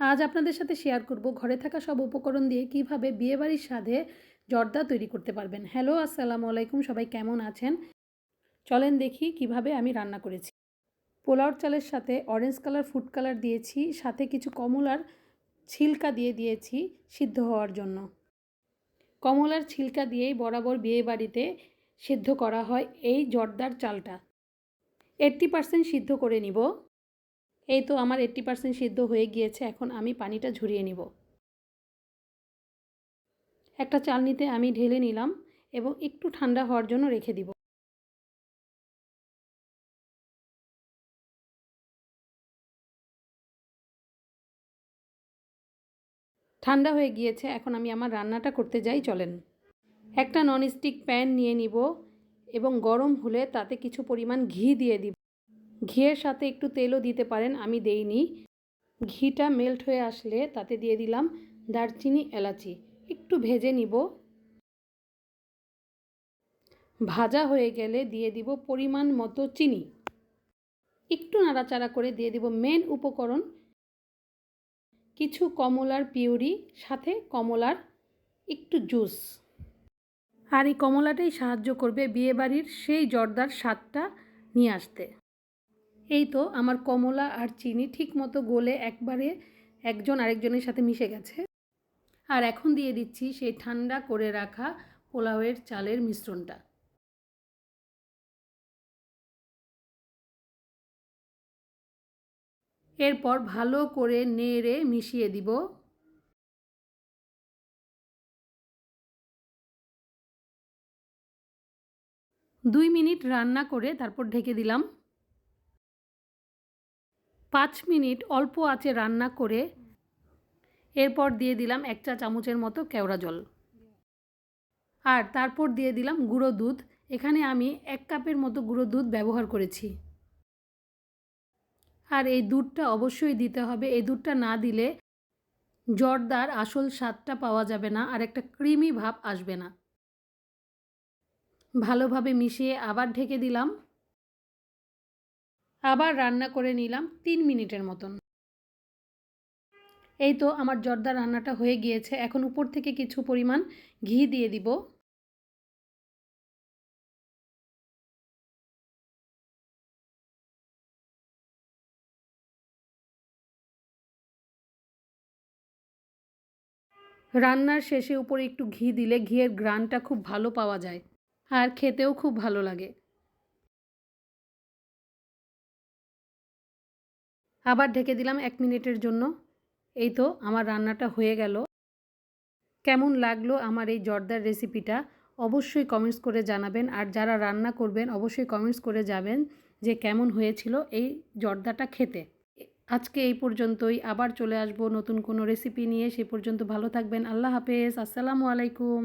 আজ আপনাদের সাথে শেয়ার করব ঘরে থাকা সব উপকরণ দিয়ে কীভাবে বিয়েবাড়ির স্বাদে জর্দা তৈরি করতে পারবেন। হ্যালো আসসালামু আলাইকুম, সবাই কেমন আছেন? চলেন দেখি কীভাবে আমি রান্না করেছি। পোলাওর চালের সাথে অরেঞ্জ কালার ফুড কালার দিয়েছি, সাথে কিছু কমলার ছিলকা দিয়ে দিয়েছি সিদ্ধ হওয়ার জন্য। কমলার ছিলকা দিয়েই বরাবর বিয়েবাড়িতে সিদ্ধ করা হয় এই জর্দার চালটা। এইট্টি পার্সেন্ট সিদ্ধ করে নিব। এই তো আমার এইট্টি পার্সেন্ট সিদ্ধ হয়ে গিয়েছে, এখন আমি পানিটা ঝরিয়ে নিব। একটা চালনিতে আমি ঢেলে নিলাম এবং একটু ঠান্ডা হওয়ার জন্য রেখে দিব। ঠান্ডা হয়ে গিয়েছে, এখন আমি আমার রান্নাটা করতে যাই, চলেন। একটা ননস্টিক প্যান নিয়ে নিব এবং গরম হলে তাতে কিছু পরিমাণ ঘি দিয়ে দিব। ঘিয়ের সাথে একটু তেলও দিতে পারেন, আমি দেইনি। ঘিটা মেল্ট হয়ে আসলে তাতে দিয়ে দিলাম দারচিনি, এলাচি। একটু ভেজে নিব। ভাজা হয়ে গেলে দিয়ে দিব পরিমাণ মতো চিনি। একটু নাড়াচাড়া করে দিয়ে দিব মেন উপকরণ। কিছু কমলার পিউরি, সাথে কমলার একটু জুস। আর এই কমলাটাই সাহায্য করবে বিয়েবাড়ির সেই জর্দার স্বাদটা নিয়ে আসতে। এই তো আমার কমলা আর চিনি ঠিক মতো গলে একবারে একজন আরেকজনের সাথে মিশে গেছে। আর এখন দিয়ে দিচ্ছি সেই ঠান্ডা করে রাখা পোলাওয়ের চালের মিশ্রণটা। এরপর ভালো করে নেড়ে মিশিয়ে দিব। দুই মিনিট রান্না করে তারপর ঢেকে দিলাম। পাঁচ মিনিট অল্প আঁচে রান্না করে এরপর দিয়ে দিলাম এক চা চামচের মতো কেওড়া জল। আর তারপর দিয়ে দিলাম গুঁড়ো দুধ। এখানে আমি এক কাপের মতো গুঁড়ো দুধ ব্যবহার করেছি। আর এই দুধটা অবশ্যই দিতে হবে। এই দুধটা না দিলে জর্দার আসল স্বাদটা পাওয়া যাবে না আর একটা ক্রিমি ভাব আসবে না। ভালোভাবে মিশিয়ে আবার ঢেকে দিলাম। আবার রান্না করে নিলাম তিন মিনিটের মতন। এই তো আমার জর্দা রান্নাটা হয়ে গিয়েছে। এখন উপর থেকে কিছু পরিমাণ ঘি দিয়ে দিব। রান্নার শেষে উপরে একটু ঘি দিলে ঘিয়ের গ্রানটা খুব ভালো পাওয়া যায়। আর খেতেও খুব ভালো লাগে। আবার ঢেকে দিলাম এক মিনিটের জন্য। এই তো আমার রান্নাটা হয়ে গেল। কেমন লাগল আমার এই জর্দার রেসিপিটা? অবশ্যই কমেন্টস করে জানাবেন। আর যারা রান্না করবেন, অবশ্যই কমেন্টস করে যাবেন যে কেমন হয়েছিল এই জর্দাটা খেতে। আজকে এই পর্যন্তই। আবার চলে আসব নতুন কোনো রেসিপি নিয়ে। সে পর্যন্ত ভালো থাকবেন। আল্লাহ হাফেজ। আসসালামু আলাইকুম।